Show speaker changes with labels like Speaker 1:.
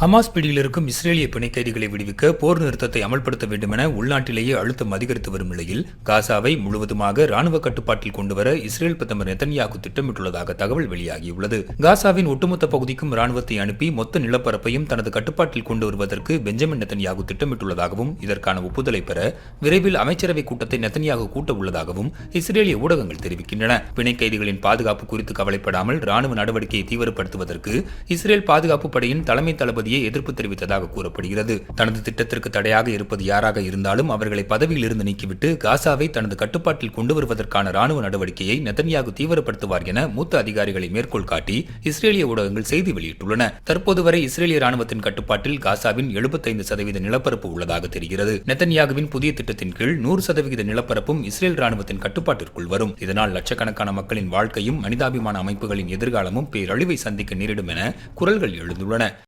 Speaker 1: Hamas பிடியில் இருக்கும் இஸ்ரேலிய பிணை கைதிகளை விடுவிக்க போர் நிறுத்தத்தை அமல்படுத்த வேண்டும் என உள்நாட்டிலேயே அழுத்தம் அதிகரித்து வரும் நிலையில் காசாவை முழுவதுமாக ராணுவ கட்டுப்பாட்டில் கொண்டுவர இஸ்ரேல் பிரதமர் நெத்தன்யாகு திட்டமிட்டுள்ளதாக தகவல் வெளியாகியுள்ளது. காசாவின் ஒட்டுமொத்த பகுதிக்கும் ராணுவத்தை அனுப்பி மொத்த நிலப்பரப்பையும் தனது கட்டுப்பாட்டில் கொண்டு வருவதற்கு பெஞ்சமின் நெத்தன்யாகு திட்டமிட்டுள்ளதாகவும் இதற்கான ஒப்புதலை பெற விரைவில் அமைச்சரவை கூட்டத்தை நெத்தன்யாகு கூட்ட உள்ளதாகவும் இஸ்ரேலிய ஊடகங்கள் தெரிவிக்கின்றன. பிணை கைதிகளின் பாதுகாப்பு குறித்து கவலைப்படாமல் ராணுவ நடவடிக்கையை தீவிரப்படுத்துவதற்கு இஸ்ரேல் பாதுகாப்பு படையின் தலைமை தளபதி தளபதியே எதிர்ப்பு தெரிவித்ததாக கூறப்படுகிறது. தனது திட்டத்திற்கு தடையாக இருப்பது யாராக இருந்தாலும் அவர்களை பதவியில் இருந்து நீக்கிவிட்டு காசாவை தனது கட்டுப்பாட்டில் கொண்டு வருவதற்கான ராணுவ நடவடிக்கையை நெதன்யாகு தீவிரப்படுத்துவார் என மூத்த அதிகாரிகளை மேற்கோள் காட்டி இஸ்ரேலிய ஊடகங்கள் செய்தி வெளியிட்டுள்ளன. தற்போது வரை இஸ்ரேலிய ராணுவத்தின் கட்டுப்பாட்டில் காசாவின் 75% சதவீத நிலப்பரப்பு உள்ளதாக தெரிகிறது. நெத்தன்யாகுவின் புதிய திட்டத்தின் கீழ் நூறு சதவிகித நிலப்பரப்பும் இஸ்ரேல் ராணுவத்தின் கட்டுப்பாட்டிற்குள் வரும். இதனால் லட்சக்கணக்கான மக்களின் வாழ்க்கையும் மனிதாபிமான அமைப்புகளின் எதிர்காலமும் பேரழிவை சந்திக்க நேரிடும் என குரல்கள் எழுந்துள்ளன.